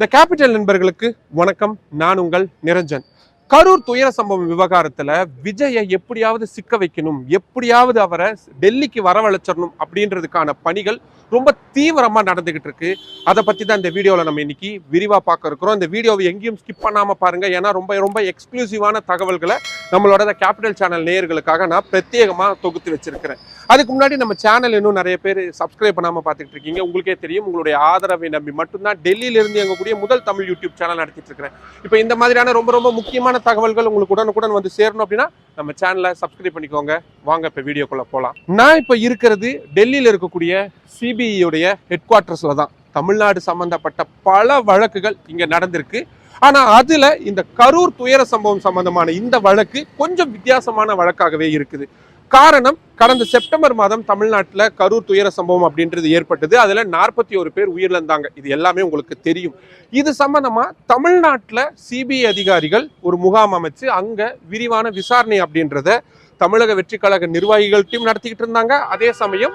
The capital நண்பர்களுக்கு வணக்கம். நான் உங்கள் நிரஞ்சன். கரூர் துயர சம்பவம் விவகாரத்துல விஜயை எப்படியாவது சிக்க வைக்கணும் எப்படியாவது அவரை டெல்லிக்கு வரவழைச்சிடணும் அப்படின்றதுக்கான பணிகள் ரொம்ப தீவிரமா நடந்துகிட்டு இருக்கு. அதை பத்தி தான் இந்த வீடியோல நம்ம இன்னைக்கு விரிவா பார்க்க இருக்கிறோம். இந்த வீடியோவை எங்கேயும் ஸ்கிப் பண்ணாம பாருங்க. ஏன்னா ரொம்ப ரொம்ப எக்ஸ்க்ளூசிவான தகவல்களை நம்மளோட கேபிட்டல் சேனல் நேயர்களுக்காக நான் பிரத்யேகமா தொகுத்து வச்சிருக்கிறேன். அதுக்கு முன்னாடி நம்ம சேனல் இன்னும் நிறைய பேர் சப்ஸ்கிரைப் பண்ணாம பார்த்துட்டு இருக்கீங்க. உங்களுக்கே தெரியும் உங்களுடைய ஆதரவை நம்பி மட்டும்தான் டெல்லியிலிருந்து எங்கக்கூடிய முதல் தமிழ் யூடியூப் சேனல் நடத்திட்டு இருக்கிறேன். இப்போ இந்த மாதிரியான ரொம்ப ரொம்ப முக்கியமான தகவல்கள் உங்களுக்கு உடனுக்குடன் வந்து சேரணும் அப்படின்னா நம்ம சேனலை சப்ஸ்கிரைப் பண்ணிக்கோங்க. வாங்க இப்போ வீடியோக்குள்ளே போகலாம் நான் இப்போ இருக்கிறது டெல்லியில் இருக்கக்கூடிய சிபிஐ உடைய ஹெட் குவார்ட்டர்ஸில் தான். தமிழ்நாடு சம்பந்தப்பட்ட பல வழக்குகள் இங்கே நடந்திருக்கு. ஆனால் அதில் இந்த கரூர் துயர சம்பவம் சம்பந்தமான இந்த வழக்கு கொஞ்சம் வித்தியாசமான வழக்காகவே இருக்குது. காரணம் கடந்த செப்டம்பர் மாதம் தமிழ்நாட்டில் கரூர் துயர சம்பவம் அப்படின்றது ஏற்பட்டது. அதில் நாற்பத்தி ஒரு பேர் உயிரிழந்தாங்க. இது எல்லாமே உங்களுக்கு தெரியும். இது சம்பந்தமாக தமிழ்நாட்டில் சிபிஐ அதிகாரிகள் ஒரு முகாம் அமைச்சு அங்கே விரிவான விசாரணை அப்படின்றத தமிழக வெற்றி கழக நிர்வாகிகள்கிட்டையும் நடத்திக்கிட்டு இருந்தாங்க. அதே சமயம்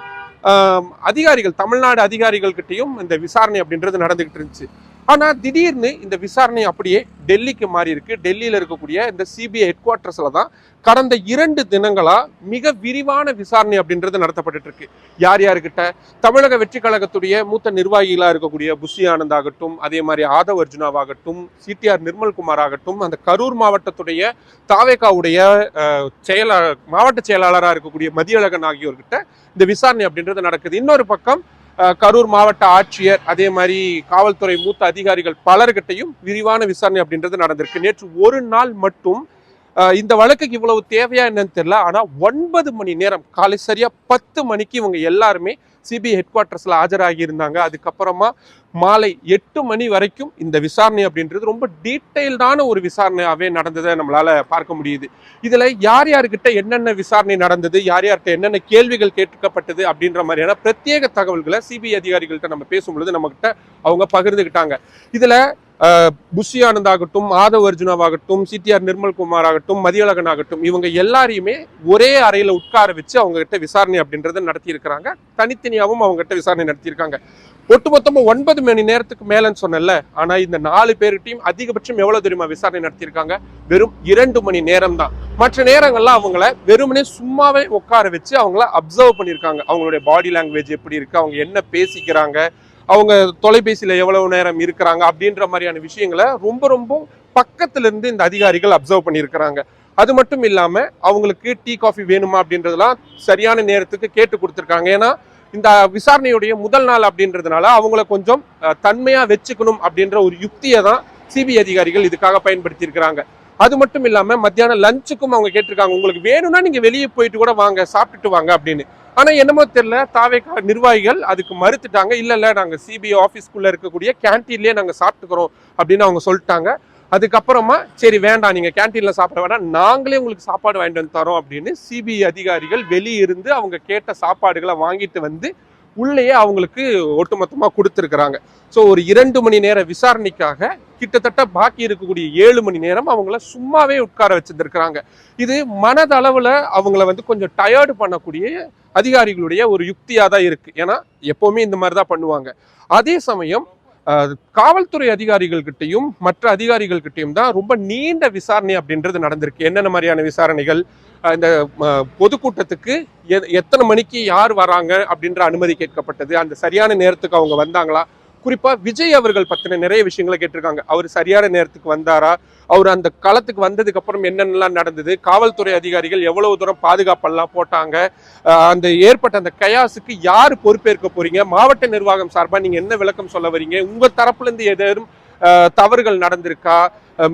அதிகாரிகள் தமிழ்நாடு அதிகாரிகள்கிட்டையும் இந்த விசாரணை அப்படின்றது நடந்துகிட்டு இருந்துச்சு. ஆனால் திடீர்னு இந்த விசாரணை அப்படியே டெல்லிக்கு மாறி இருக்கு. டெல்லியில் இருக்கக்கூடிய இந்த சிபிஐ ஹெட் குவார்ட்டர்ஸில் தான் கடந்த இரண்டு தினங்களாக மிக விரிவான விசாரணை அப்படின்றது நடத்தப்பட்டு இருக்கு. யார் யாருக்கிட்ட? தமிழக வெற்றி கழகத்துடைய மூத்த நிர்வாகிகளாக இருக்கக்கூடிய புஷி ஆனந்த் ஆகட்டும் அதே மாதிரி ஆதவ் அர்ஜுனாவாகட்டும் சிடிஆர் நிர்மல்குமார் ஆகட்டும் அந்த கரூர் மாவட்டத்துடைய தாவேகாவுடைய செயலா செயலாளர் மாவட்ட செயலாளராக இருக்கக்கூடிய மதியழகன் ஆகியோர்கிட்ட இந்த விசாரணை அப்படின்றது நடக்குது. இன்னொரு பக்கம் கரூர் மாவட்ட ஆட்சியர் அதே மாதிரி காவல்துறை மூத்த அதிகாரிகள் பலர்கிட்டையும் விரிவான விசாரணை அப்படின்றது நடந்திருக்கு. நேற்று ஒரு நாள் மட்டும் இந்த வழக்குக்கு இவ்வளவு தேவையா என்னன்னு தெரியல. ஆனால் ஒன்பது மணி நேரம் காலை சரியாக பத்து மணிக்கு இவங்க எல்லாருமே சிபிஐ ஹெட் குவார்ட்டர்ஸ்ல ஆஜராகி இருந்தாங்க. அதுக்கப்புறமா மாலை எட்டு மணி வரைக்கும் இந்த விசாரணை அப்படின்றது ரொம்ப டீட்டெயில்டான ஒரு விசாரணையாகவே நடந்ததை நம்மளால் பார்க்க முடியுது. இதில் யார் யார்கிட்ட என்னென்ன விசாரணை நடந்தது யார் யார்கிட்ட என்னென்ன கேள்விகள் கேட்கப்பட்டது அப்படின்ற மாதிரியான பிரத்யேக தகவல்களை சிபிஐ அதிகாரிகள்கிட்ட நம்ம பேசும்பொழுது நம்மக்கிட்ட அவங்க பகிர்ந்துக்கிட்டாங்க இதில் புஷி ஆனந்த் ஆகட்டும் ஆதவ் அர்ஜுனாவாகட்டும் சிடிஆர் நிர்மல்குமார் ஆகட்டும் மதியழகன் ஆகட்டும் இவங்க எல்லாரையுமே ஒரே அறையில் உட்கார வச்சு அவங்ககிட்ட விசாரணை அப்படின்றத நடத்தியிருக்கிறாங்க. தனித்தனியாகவும் அவங்ககிட்ட அவங்க விசாரணை நடத்தியிருக்காங்க. ஒட்டுமொத்தமாக ஒன்பது மணி நேரத்துக்கு மேலன்னு சொன்னல ஆனால் இந்த நாலு பேருகிட்டையும் அதிகபட்சம் எவ்வளோ தெரியுமா விசாரணை நடத்தியிருக்காங்க? வெறும் இரண்டு மணி நேரம் தான். மற்ற நேரங்கள்லாம் அவங்கள வெறுமனே சும்மாவே உட்கார வச்சு அவங்கள அப்சர்வ் பண்ணியிருக்காங்க. அவங்களுடைய பாடி லாங்குவேஜ் எப்படி இருக்கு? அவங்க என்ன பேசிக்கிறாங்க? அவங்க தொலைபேசியில் எவ்வளவு நேரம் இருக்கிறாங்க அப்படின்ற மாதிரியான விஷயங்களை ரொம்ப ரொம்ப பக்கத்துலேருந்து இந்த அதிகாரிகள் அப்சர்வ் பண்ணியிருக்கிறாங்க. அது மட்டும் இல்லாமல் அவங்களுக்கு டீ காஃபி வேணுமா அப்படின்றதெல்லாம் சரியான நேரத்துக்கு கேட்டு கொடுத்துருக்காங்க. ஏன்னா இந்த விசாரணையுடைய முதல் நாள் அப்படின்றதுனால அவங்கள கொஞ்சம் தன்மையாக வச்சுக்கணும் அப்படின்ற ஒரு யுக்தியை தான் சிபிஐ அதிகாரிகள் இதுக்காக பயன்படுத்தியிருக்கிறாங்க. அது மட்டும் இல்லாமல் மத்தியானம் லஞ்சுக்கும் அவங்க கேட்டிருக்காங்க உங்களுக்கு வேணும்னா நீங்கள் வெளியே போயிட்டு கூட வாங்க சாப்பிட்டுட்டு வாங்க அப்படின்னு. ஆனால் என்னமோ தெரியல தாவே நிர்வாகிகள் அதுக்கு மறுத்துட்டாங்க. இல்லை இல்லை நாங்கள் சிபிஐ ஆஃபீஸ்க்குள்ளே இருக்கக்கூடிய கேன்டீன்லேயே நாங்கள் சாப்பிட்டுக்கிறோம் அப்படின்னு அவங்க சொல்லிட்டாங்க. அதுக்கப்புறமா சரி வேண்டாம் நீங்கள் கேன்டீனில் சாப்பிட வேண்டாம் நாங்களே உங்களுக்கு சாப்பாடு வாங்கிட்டு வந்து தரோம் அப்படின்னு சிபிஐ அதிகாரிகள் வெளியே இருந்து அவங்க கேட்ட சாப்பாடுகளை வாங்கிட்டு வந்து உள்ளேயே அவங்களுக்கு ஒட்டுமொத்தமாக கொடுத்துருக்குறாங்க. ஸோ ஒரு இரண்டு மணி நேர விசாரணைக்காக கிட்டத்தட்ட பாக்கி இருக்கக்கூடிய ஏழு மணி நேரம் அவங்கள சும்மாவே உட்கார வச்சுருந்துருக்குறாங்க. இது மனதளவில் அவங்கள வந்து கொஞ்சம் டயர்டு பண்ணக்கூடிய அதிகாரிகளுடைய ஒரு யுக்தியாக தான் இருக்குது ஏன்னா எப்போவுமே இந்த மாதிரி தான் பண்ணுவாங்க. அதே சமயம் காவல்துறை அதிகாரிகள்கிட்டையும் மற்ற அதிகாரிகள்கிட்டையும் தான் ரொம்ப நீண்ட விசாரணை அப்படின்றது நடந்திருக்கு. என்னென்ன மாதிரியான விசாரணைகள்? இந்த பொதுக்கூட்டத்துக்கு எத்தனை மணிக்கு யார் வராங்க அப்படின்ற அனுமதி கேட்கப்பட்டது. அந்த சரியான நேரத்துக்கு அவங்க வந்தாங்களா? குறிப்பாக விஜய் அவர்கள் பற்றின நிறைய விஷயங்களை கேட்டிருக்காங்க. அவர் சரியான நேரத்துக்கு வந்தாரா? அவர் அந்த களத்துக்கு வந்ததுக்கப்புறம் என்னென்னலாம் நடந்தது? காவல்துறை அதிகாரிகள் எவ்வளவு தூரம் பாதுகாப்பெல்லாம் போட்டாங்க? அந்த ஏற்பட்ட அந்த கயாசுக்கு யார் பொறுப்பேற்க போகிறீங்க மாவட்ட நிர்வாகம் சார்பாக நீங்கள் என்ன விளக்கம் சொல்ல வரீங்க? உங்கள் தரப்புலேருந்து ஏதேனும் தவறுகள் நடந்திருக்கா?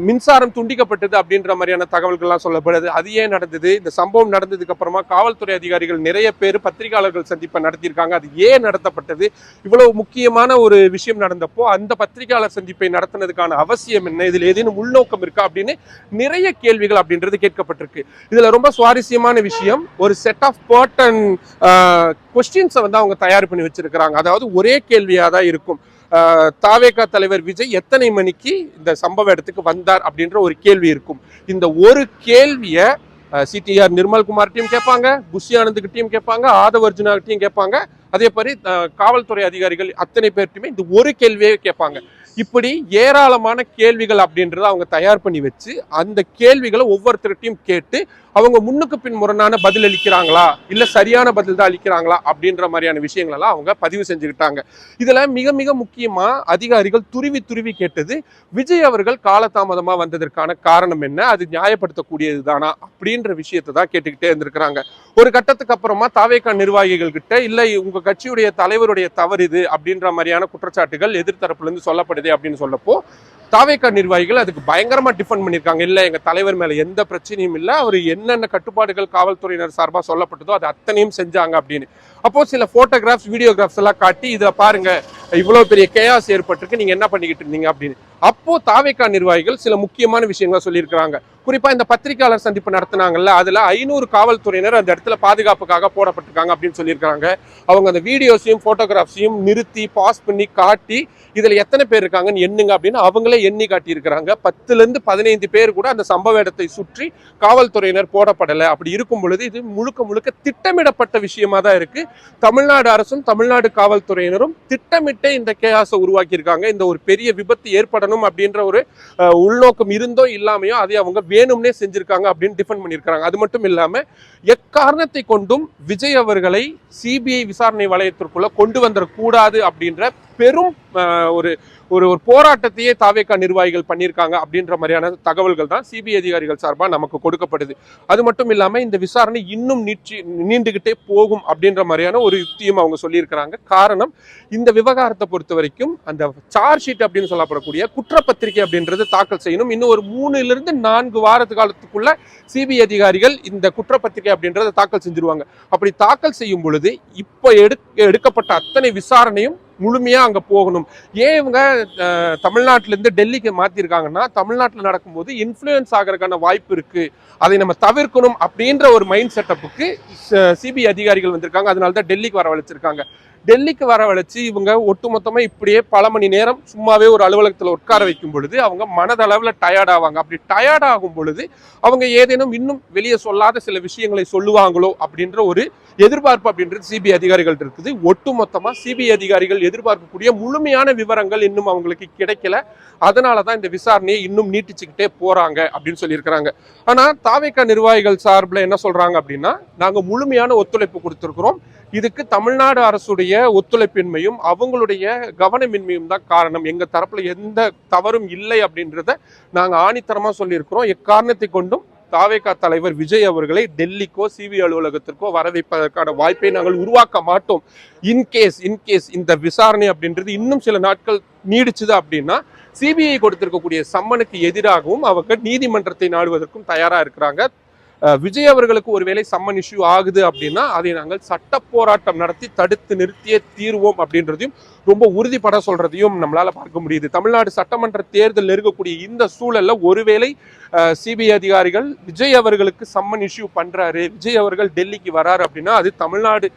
மின்சாரம் துண்டிக்கப்பட்டது அப்படின்ற மாதிரியான தகவல்கள்லாம் சொல்லப்படுது. அது ஏன் நடந்தது? இந்த சம்பவம் நடந்ததுக்கு அப்புறமா காவல்துறை அதிகாரிகள் நிறைய பேர் பத்திரிகையாளர்கள் சந்திப்பை நடத்தியிருக்காங்க. அது ஏன் நடத்தப்பட்டது? இவ்வளவு முக்கியமான ஒரு விஷயம் நடந்தப்போ அந்த பத்திரிகையாளர் சந்திப்பை நடத்தினதுக்கான அவசியம் என்ன? இதில் ஏதேனும் உள்நோக்கம் இருக்கா அப்படின்னு நிறைய கேள்விகள் அப்படின்றது கேட்கப்பட்டிருக்கு. இதுல ரொம்ப சுவாரஸ்யமான விஷயம் ஒரு செட் ஆஃப் பர்டன் கொஸ்டின்ஸை வந்து அவங்க தயார் பண்ணி வச்சிருக்கிறாங்க. அதாவது ஒரே கேள்வியாக தான் இருக்கும். தாவேகா தலைவர் விஜய் எத்தனை மணிக்கு இந்த சம்பவ இடத்துக்கு வந்தார் அப்படின்ற ஒரு கேள்வி இருக்கும். இந்த ஒரு கேள்வியை சிடிஆர் நிர்மல்குமார்கிட்டையும் கேட்பாங்க புஷி ஆனந்துக்கிட்டையும் கேட்பாங்க ஆதவ் அர்ஜுனாகிட்டையும் கேட்பாங்க. அதே மாதிரி காவல்துறை அதிகாரிகள் அத்தனை பேர்ட்டையுமே இந்த ஒரு கேள்வியே கேட்பாங்க. இப்படி ஏராளமான கேள்விகள் அப்படின்றத அவங்க தயார் பண்ணி வச்சு அந்த கேள்விகளை ஒவ்வொருத்தர்கிட்டையும் கேட்டு அவங்க முன்னுக்கு பின் முரணான பதில் அளிக்கிறாங்களா? இல்லை சரியான பதில் தான் அளிக்கிறாங்களா? அப்படின்ற மாதிரியான விஷயங்களெல்லாம் அவங்க பதிவு செஞ்சுக்கிட்டாங்க. இதில் மிக மிக முக்கியமாக அதிகாரிகள் துருவி துருவி கேட்டது விஜய் அவர்கள் காலதாமதமாக வந்ததற்கான காரணம் என்ன? அது நியாயப்படுத்தக்கூடியது தானா அப்படின்ற விஷயத்தை தான் கேட்டுக்கிட்டே இருந்திருக்கிறாங்க. ஒரு கட்டத்துக்கு அப்புறமா தாவேக்கா நிர்வாகிகள் கிட்ட இல்லை உங்கள் கட்சியுடைய தலைவருடைய தவறு இது அப்படின்ற மாதிரியான குற்றச்சாட்டுகள் எதிர்த்தரப்புலேருந்து சொல்லப்படுது. அப்படின்னு சொல்லப்போ தாவேக்கா நிர்வாகிகள் அதுக்கு பயங்கரமா டிஃபெண்ட் பண்ணியிருக்காங்க. இல்ல எங்க தலைவர் மேல எந்த பிரச்சனையும் இல்ல. அவர் என்னென்ன கட்டுப்பாடுகள் காவல்துறையினர் சார்பா சொல்லப்பட்டதோ அது அத்தனையும் செஞ்சாங்க அப்படின்னு. அப்போ சில போட்டோகிராஃப்ஸ் வீடியோகிராஃப்ஸ் எல்லாம் காட்டி இதை பாருங்க. இவ்வளவு பெரிய கேயாஸ் ஏற்பட்டிருக்கு. நீங்க என்ன பண்ணிக்கிட்டு இருந்தீங்க அப்படின்னு. அப்போ தாவேக்கா நிர்வாகிகள் சில முக்கியமான விஷயங்களை சொல்லியிருக்கிறாங்க. குறிப்பா இந்த பத்திரிகையாளர் சந்திப்பு நடத்தினாங்கல்ல அதுல ஐநூறு காவல்துறையினர் அந்த இடத்துல பாதுகாப்புக்காக போடப்பட்டிருக்காங்க அப்படின்னு சொல்லியிருக்காங்க அவங்க அந்த வீடியோஸையும் போட்டோகிராஃப்ஸையும் நிறுத்தி பாஸ் பண்ணி காட்டி இதுல எத்தனை பேர் இருக்காங்கன்னு எண்ணுங்க அப்படின்னு அவங்களே எண்ணி காட்டியிருக்கிறாங்க. பத்துல இருந்து பதினைந்து பேர் கூட அந்த சம்பவ இடத்தை சுற்றி காவல்துறையினர் போடப்படலை. அப்படி இருக்கும் பொழுது இது முழுக்க முழுக்க திட்டமிடப்பட்ட விஷயமா தான் இருக்கு. தமிழ்நாடு அரசும் தமிழ்நாடு காவல்துறையினரும் திட்டமிட்டே இந்த கேஆஸை உருவாக்கியிருக்காங்க. இந்த ஒரு பெரிய விபத்து ஏற்படணும் அப்படின்ற ஒரு உள்நோக்கம் இருந்தோ இல்லாமையோ அதை அவங்க வேணும்னே செஞ்சிருக்காங்க அப்படின்னு டிஃபெண்ட் பண்ணியிருக்காங்க அது மட்டும் இல்லாமல் எக்காரணத்தை கொண்டும் விஜய் அவர்களை சிபிஐ விசாரணை வளையத்திற்குள்ள கொண்டு வந்துடக்கூடாது அப்படின்ற பெரும் ஒரு ஒரு ஒரு போராட்டத்தையே தாவேக்கா நிர்வாகிகள் பண்ணியிருக்காங்க அப்படின்ற மாதிரியான தகவல்கள் தான் சிபிஐ அதிகாரிகள் சார்பாக நமக்கு கொடுக்கப்படுது. அது மட்டும் இல்லாமல் இந்த விசாரணை இன்னும் நீட்சி நீண்டுகிட்டே போகும் அப்படின்ற மாதிரியான ஒரு யுக்தியும் அவங்க சொல்லியிருக்கிறாங்க. காரணம் இந்த விவகாரத்தை பொறுத்த வரைக்கும் அந்த சார்ஜ் ஷீட் அப்படின்னு சொல்லப்படக்கூடிய குற்றப்பத்திரிகை அப்படின்றது தாக்கல் செய்யணும். இன்னும் ஒரு மூணுலேருந்து நான்கு வாரத்து காலத்துக்குள்ள சிபிஐ அதிகாரிகள் இந்த குற்றப்பத்திரிகை அப்படின்றத தாக்கல் செஞ்சிருவாங்க. அப்படி தாக்கல் செய்யும் பொழுது இப்போ எடு எடுக்கப்பட்ட அத்தனை விசாரணையும் முழுமையா அங்க போகணும். ஏன் இவங்க அஹ், தமிழ்நாட்டுல இருந்து டெல்லிக்கு மாத்திருக்காங்கன்னா தமிழ்நாட்டில் நடக்கும்போது இன்ஃப்ளூயன்ஸ் ஆகிறதுக்கான வாய்ப்பு இருக்கு. அதை நம்ம தவிர்க்கணும் அப்படின்ற ஒரு மைண்ட் செட்டப்புக்கு சிபிஐ அதிகாரிகள் வந்திருக்காங்க. அதனால தான் டெல்லிக்கு வரவழைச்சிருக்காங்க. டெல்லிக்கு வரவழைச்சு இவங்க ஒட்டுமொத்தமா இப்படியே பல மணி நேரம் சும்மாவே ஒரு அலுவலகத்துல உட்கார வைக்கும் பொழுது அவங்க மனதளவுல டயர்ட் ஆவாங்க. அப்படி டயர்ட் ஆகும் பொழுது அவங்க ஏதேனும் இன்னும் வெளியே சொல்லாத சில விஷயங்களை சொல்லுவாங்களோ அப்படின்ற ஒரு எதிர்பார்ப்பு அப்படின்றது சிபிஐ அதிகாரிகள் இருக்குது. ஒட்டுமொத்தமா சிபிஐ அதிகாரிகள் எதிர்பார்க்கக்கூடிய முழுமையான விவரங்கள் இன்னும் அவங்களுக்கு கிடைக்கல. அதனால தான் இந்த விசாரணையை இன்னும் நீட்டிச்சுக்கிட்டே போறாங்க அப்படின்னு சொல்லியிருக்கிறாங்க. ஆனா தாவேக்கா நிர்வாகிகள் சார்பில் என்ன சொல்றாங்க அப்படின்னா நாங்க முழுமையான ஒத்துழைப்பு கொடுத்துருக்குறோம். இதுக்கு தமிழ்நாடு அரசுடைய ஒத்துழைப்பின்மையும் அவங்களுடைய கவனமின்மையும் தான் காரணம். எங்க தரப்புல எந்த தவறும் இல்லை அப்படின்றத நாங்க ஆணித்தரமாக சொல்லியிருக்கிறோம். எக்காரணத்தை கொண்டும் தாவேகா தலைவர் விஜய் அவர்களை டெல்லிக்கோ சிபிஐ அலுவலகத்திற்கோ வர வைப்பதற்கான வாய்ப்பை நாங்கள் உருவாக்க மாட்டோம். இன்கேஸ் இன்கேஸ் இந்த விசாரணை அப்படின்றது இன்னும் சில நாட்கள் நீடிச்சுது அப்படின்னா சிபிஐ கொடுத்திருக்கக்கூடிய சம்மனுக்கு எதிராகவும் அவங்க நீதிமன்றத்தை நாடுவதற்கும் தயாரா இருக்கிறாங்க. விஜய் அவர்களுக்கு ஒருவேளை சம்மன் இஷ்யூ ஆகுது அப்படின்னா அதை நாங்கள் சட்ட போராட்டம் நடத்தி தடுத்து நிறுத்தியே தீர்வோம் அப்படின்றதையும் ரொம்ப உறுதிப்பட சொல்றதையும் நம்மளால பார்க்க முடியுது. தமிழ்நாடு சட்டமன்ற தேர்தல் நெருங்கக்கூடிய இந்த சூழல்ல ஒருவேளை சிபிஐ அதிகாரிகள் விஜய் அவர்களுக்கு சம்மன் இஷ்யூ பண்றாரு விஜய் அவர்கள் டெல்லிக்கு வராரு அப்படின்னா அது தமிழ்நாடு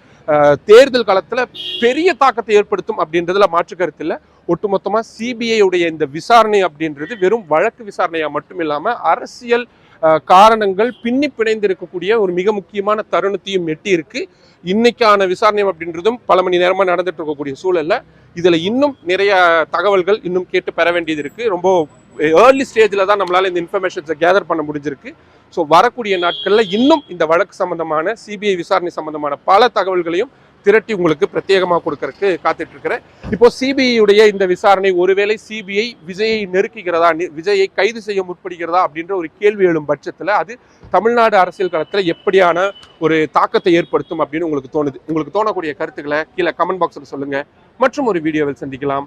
தேர்தல் காலத்துல பெரிய தாக்கத்தை ஏற்படுத்தும் அப்படின்றதுல மாற்று கருத்து இல்லை. ஒட்டுமொத்தமா சிபிஐ உடைய இந்த விசாரணை அப்படின்றது வெறும் வழக்கு விசாரணையா மட்டும் இல்லாம அரசியல் காரணங்கள் பின்னி பிணைந்து இருக்கக்கூடிய ஒரு மிக முக்கியமான தருணத்தையும் எட்டி இருக்கு இன்னைக்கான விசாரணை அப்படின்றதும் பல மணி நேரமா நடந்துட்டு இருக்கக்கூடிய சூழல்ல இதுல இன்னும் நிறைய தகவல்கள் இன்னும் கேட்டு பெற வேண்டியது இருக்கு. ரொம்ப ஏர்லி ஸ்டேஜில் தான் நம்மளால் இந்த இன்ஃபர்மேஷன்ஸை கேதர் பண்ண முடிஞ்சிருக்கு. ஸோ வரக்கூடிய நாட்களில் இன்னும் இந்த வழக்கு சம்பந்தமான சிபிஐ விசாரணை சம்பந்தமான பல தகவல்களையும் திரட்டி உங்களுக்கு பிரத்யேகமாக கொடுக்கறதுக்கு காத்துட்டு இருக்கிறேன் இப்போ சிபிஐயுடைய இந்த விசாரணை ஒருவேளை சிபிஐ விஜயை நெருக்குகிறதா விஜயை கைது செய்ய முற்படுகிறதா அப்படின்ற ஒரு கேள்வி எழும் பட்சத்தில் அது தமிழ்நாடு அரசியல் களத்தில் எப்படியான ஒரு தாக்கத்தை ஏற்படுத்தும் அப்படின்னு உங்களுக்கு தோணுது. உங்களுக்கு தோணக்கூடிய கருத்துக்களை கீழே கமெண்ட் பாக்ஸில் சொல்லுங்கள் மற்றும் ஒரு வீடியோவில் சந்திக்கலாம்.